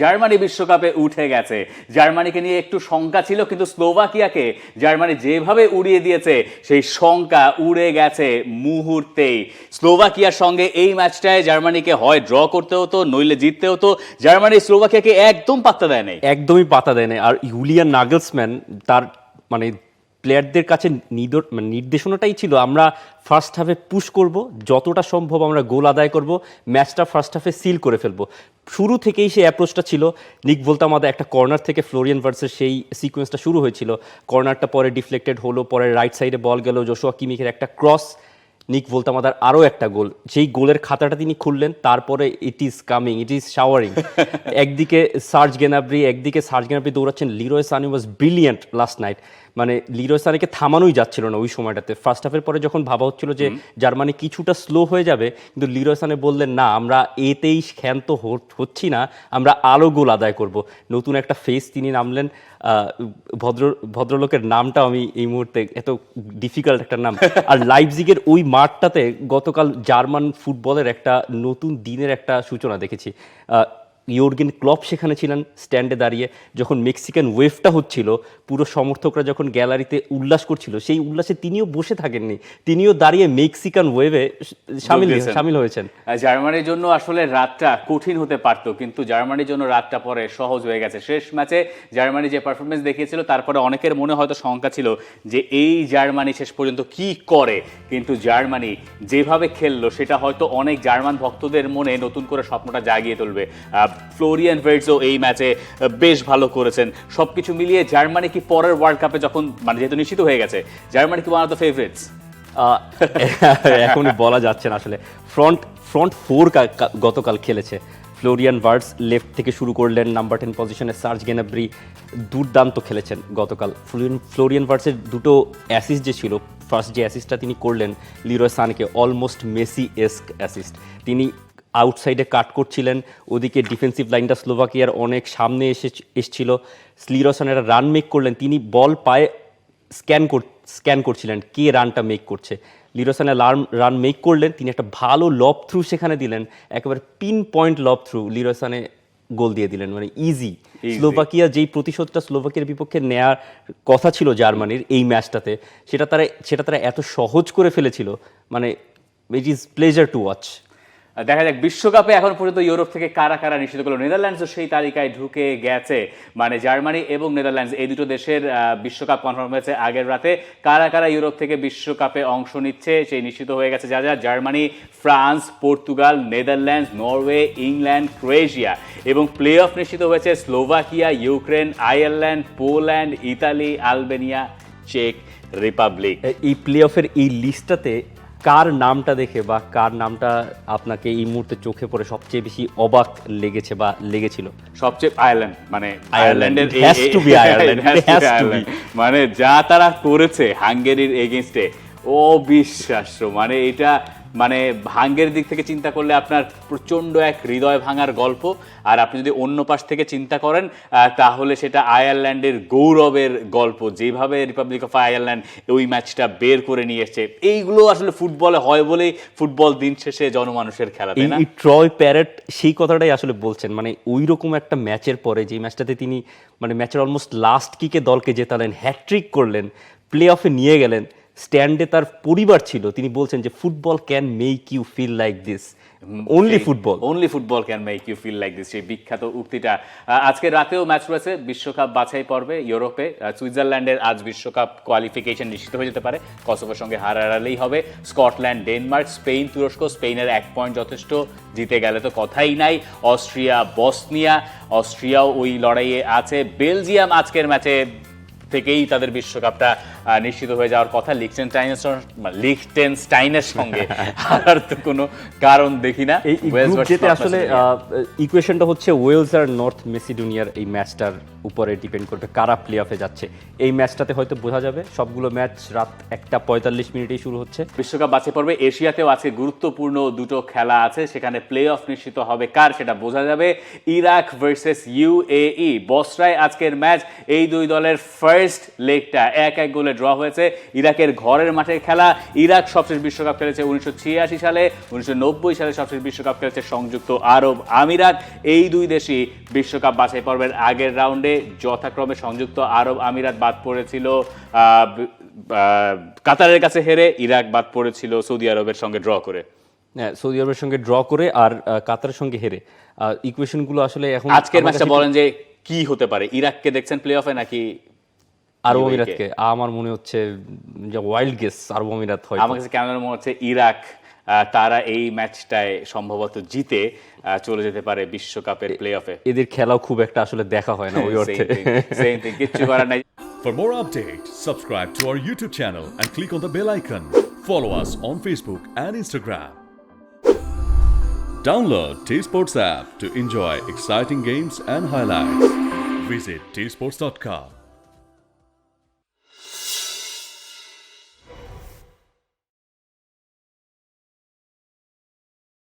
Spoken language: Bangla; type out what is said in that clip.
জার্মানি বিশ্বকাপে উঠে গেছে। জার্মানিকে নিয়ে একটু শঙ্কা ছিল, কিন্তু স্লোভাকিয়াকে জার্মানি যেভাবে উড়িয়ে দিয়েছে, সেই শঙ্কা উড়ে গেছে মুহূর্তেই। স্লোভাকিয়ার সঙ্গে এই ম্যাচটায় জার্মানিকে হয় ড্র করতে হতো, নইলে জিততে হতো। জার্মানি স্লোভাকিয়াকে একদম পাত্তা দেয় নাই। একদমই পাতা দেয় না আর ইউলিয়ান নাগলসম্যান তার মানে প্লেয়ারদের কাছে মানে নির্দেশনাটাই ছিল, আমরা ফার্স্ট হাফে পুশ করব, যতটা সম্ভব আমরা গোল আদায় করব ম্যাচটা ফার্স্ট হাফে সিল করে ফেলব। শুরু থেকেই সেই অ্যাপ্রোচটা ছিল। নিক বলতে আমাদের একটা কর্নার থেকে ফ্লোরিয়ান ভার্সের সেই সিকোয়েন্সটা শুরু হয়েছিল। কর্নারটা পরে ডিফ্লেক্টেড হলো, পরে রাইট সাইডে বল গেল জোশুয়া কিমিকের একটা ক্রস নিক বলতে আমাদের আরও একটা গোল। সেই গোলের খাতাটা তিনি খুললেন তারপরে it is coming it is showering একদিকে সার্জ গেনাব্রি একদিকে Serge Gnabry দৌড়াচ্ছেন Leroy Sane was brilliant last night মানে লিরয় সানিকে থামানোই যাচ্ছিল না ওই সময়টাতে। ফার্স্ট হাফের পরে যখন ভাবা হচ্ছিল যে জার্মানি কিছুটা স্লো হয়ে যাবে কিন্তু লিরয় সানে বললেন না আমরা এতেই ক্ষান্ত হচ্ছি না আমরা আরও গোল আদায় করব। নতুন একটা ফেস তিনি নামলেন ভদ্র ভদ্রলোকের নামটা আমি এই মুহূর্তে এত ডিফিকাল্ট একটা নাম। আর লাইপজিগের ওই মাঠটাতে গতকাল জার্মান ফুটবলের একটা নতুন দিনের একটা সূচনা দেখেছি। ইয়োর্গেন ক্লপ সেখানে ছিলেন স্ট্যান্ডে দাঁড়িয়ে। যখন মেক্সিকান ওয়েভটা হচ্ছিল পুরো সমর্থকরা যখন গ্যালারিতে উল্লাস করছিল সেই উল্লাসে তিনিও বসে থাকেননি তিনিও দাঁড়িয়ে মেক্সিকান ওয়েভে সামিল। সামিল হয়েছেন। জার্মানির জন্য আসলে রাতটা কঠিন হতে পারতো কিন্তু জার্মানির জন্য রাতটা পরে সহজ হয়ে গেছে। শেষ ম্যাচে জার্মানি যে পারফরমেন্স দেখিয়েছিল তারপরে অনেকের মনে হয়তো শঙ্কা ছিল যে এই জার্মানি শেষ পর্যন্ত কি করে? কিন্তু জার্মানি যেভাবে খেললো সেটা হয়তো অনেক জার্মান ভক্তদের মনে নতুন করে স্বপ্নটা জাগিয়ে তুলবে। ফ্লোরিয়ান ভেটসও এই ম্যাচে বেশ ভালো করেছেন। সবকিছু মিলিয়ে জার্মানি কি পরের ওয়ার্ল্ড কাপে যখন মানে যেহেতু নিশ্চিত হয়ে গেছে, জার্মানি কি ওয়ান অফ দ্য ফেভারিটস এখনই বলা যাচ্ছে না আসলে। ফ্রন্ট ফ্রন্ট ফোর গতকাল খেলেছে। ফ্লোরিয়ান ভার্স লেফট থেকে শুরু করলেন নাম্বার টেন পজিশনে সার্জ গেনাব্রি দুর্দান্ত খেলেছেন গতকাল। ফ্লোরিয়ান ফ্লোরিয়ান ভার্সের দুটো অ্যাসিস্ট যে ছিল ফার্স্ট যে অ্যাসিস্টটা তিনি করলেন লিরয় সানকে অলমোস্ট মেসি এস্ক অ্যাসিস্ট তিনি আউটসাইডে কাট করছিলেন ওদিকে ডিফেন্সিভ লাইনটা স্লোভাকিয়ার অনেক সামনে এসে এসছিল। স্লিরসান একটা রান মেক করলেন তিনি বল পায়ে স্ক্যান কর স্ক্যান করছিলেন কে রানটা মেক করছে। লিরোসানে রান রান মেক করলেন তিনি একটা ভালো লব থ্রু সেখানে দিলেন একেবারে pin point lob through Leroy Sane goal দিয়ে দিলেন মানে ইজি স্লোভাকিয়া যেই প্রতিশোধটা স্লোভাকিয়ার বিপক্ষে নেয়ার কথা ছিল জার্মানির এই ম্যাচটাতে সেটা তারা সেটা তারা এত সহজ করে ফেলেছিল মানে it is pleasure to watch দেখা যাক, বিশ্বকাপে এখন পর্যন্ত ইউরোপ থেকে কারা কারা নিশ্চিত করল? নেদারল্যান্ডসও সেই তালিকায় ঢুকে গেছে। মানে জার্মানি এবং নেদারল্যান্ডস, এই দুটো দেশের বিশ্বকাপ কনফার্ম হয়েছে আগের রাতে। কারা কারা ইউরোপ থেকে বিশ্বকাপে অংশ নিচ্ছে, সেই নিশ্চিত হয়ে গেছে যা যা। Germany, France, Portugal, Netherlands, Norway, England, Croatia. এবং প্লে অফ নিশ্চিত হয়েছে Slovakia, Ukraine, Ireland, Poland, Italy, Albania, check Republic. এই প্লে অফের এই লিস্টটাতে কার নামটা দেখে বা কার নামটা আপনাকে এই মুহূর্তে চোখে পড়ে সবচেয়ে বেশি অবাক লেগেছে বা লেগেছিল সবচেয়ে আয়ারল্যান্ড মানে. আয়ারল্যান্ডের. মানে যা তারা করেছে হাঙ্গেরির এগেনস্টে অবিশ্বাস্য মানে এটা মানে হাঙ্গের দিক থেকে চিন্তা করলে আপনার প্রচণ্ড এক হৃদয় ভাঙার গল্প। আর আপনি যদি অন্য পাশ থেকে চিন্তা করেন তাহলে সেটা আয়ারল্যান্ডের গৌরবের গল্প। যেভাবে রিপাবলিক অফ আয়ারল্যান্ড ওই ম্যাচটা বের করে নিয়ে এসছে। এইগুলো আসলে ফুটবলে হয় বলেই ফুটবল দিন শেষে জনমানুষের খেলা তাই না? ট্রয় প্যারেট সেই কথাটাই আসলে বলছেন। মানে ওই রকম একটা ম্যাচের পরে যে ম্যাচটাতে তিনি মানে ম্যাচের অলমোস্ট লাস্ট কিকে দলকে জেতালেন হ্যাট্রিক করলেন প্লে অফে নিয়ে গেলেন স্ট্যান্ডে তার পরিবার ছিল তিনি বলছেন যে football can make you feel like this only football only football can make you feel like this সেই বিখ্যাত উক্তিটা। আজকে রাতেও ম্যাচ রয়েছে বিশ্বকাপ বাছাই পর্বে ইউরোপে। সুইজারল্যান্ডের আজ বিশ্বকাপ কোয়ালিফিকেশন নিশ্চিত হয়ে যেতে পারে কসোভোর সঙ্গে হার হারালেই হবে। স্কটল্যান্ড ডেনমার্ক স্পেন তুরস্ক স্পেনের এক পয়েন্ট যথেষ্ট জিতে গেলে তো কথাই নাই। অস্ট্রিয়া বসনিয়া অস্ট্রিয়াও ওই লড়াইয়ে আছে। বেলজিয়াম আজকের ম্যাচে থেকেই তাদের বিশ্বকাপটা নিশ্চিত হয়ে যাওয়ার কথা। লিখটেনস্টাইনের লিখটেনস্টাইনের সঙ্গে হারার তো কোনো কারণ দেখি না। এই যেতে আসলে ইকুয়েশনটা হচ্ছে ওয়েলস আর নর্থ মেসিডোনিয়ার এই ম্যাচটার উপরে ডিপেন্ড করবে কারা প্লে অফে যাচ্ছে। এই ম্যাচটাতে হয়তো বোঝা যাবে সবগুলো ম্যাচ রাত একটা পঁয়তাল্লিশ মিনিটেই শুরু হচ্ছে। বিশ্বকাপ বাছাই পর্বে এশিয়াতেও আজকে গুরুত্বপূর্ণ দুটো খেলা আছে সেখানে প্লে অফ নিশ্চিত হবে কার সেটা বোঝা যাবে। ইরাক ভার্সেস ইউ ইউএই বসরায় আজকের ম্যাচ এই দুই দলের ফার্স্ট ফার্স্ট লেগটা এক এক গোলে ড্র হয়েছে। ইরাকের ঘরের মাঠের খেলা। ইরাক সবশেষ বিশ্বকাপ খেলেছে উনিশশো ছিয়াশি সালে উনিশশো নব্বই সালে সবশেষ বিশ্বকাপ খেলেছে সংযুক্ত আরব আমিরাত। এই দুই দেশই বিশ্বকাপ বাছাই পর্বের আগের রাউন্ডে যথাক্রমে সংযুক্ত আরব আমিরাত বাদ পড়েছিল কাতারের কাছে হেরে ইরাক বাদ পড়েছিল সৌদি আরবের সঙ্গে ড্র করে। হ্যাঁ, সৌদি আরবের সঙ্গে ড্র করে আর কাতারের সঙ্গে হেরে। ইকুয়েশনগুলো আসলে এখন আজকের ম্যাচটা বলেন যে কি হতে পারে? ইরাককে দেখছেন প্লে অফে নাকি আরব আমিরাতকে আমার মনে হচ্ছে যে ওয়াইল্ড গেস আরব আমিরাত হয় আমার কাছে কেমন মনে হচ্ছে ইরাক তারা এই ম্যাচটায় সম্ভবত জিতে চলে যেতে পারে বিশ্বকাপের প্লে অফে এদের খেলাও খুব একটা আসলে দেখা হয় না ওই অর্থে কিচ্ছু করার নাই For more updates, subscribe to our YouTube channel and click on the bell icon. Follow us on Facebook and Instagram. Download T Sports app to enjoy exciting games and highlights. Visit tsports.com.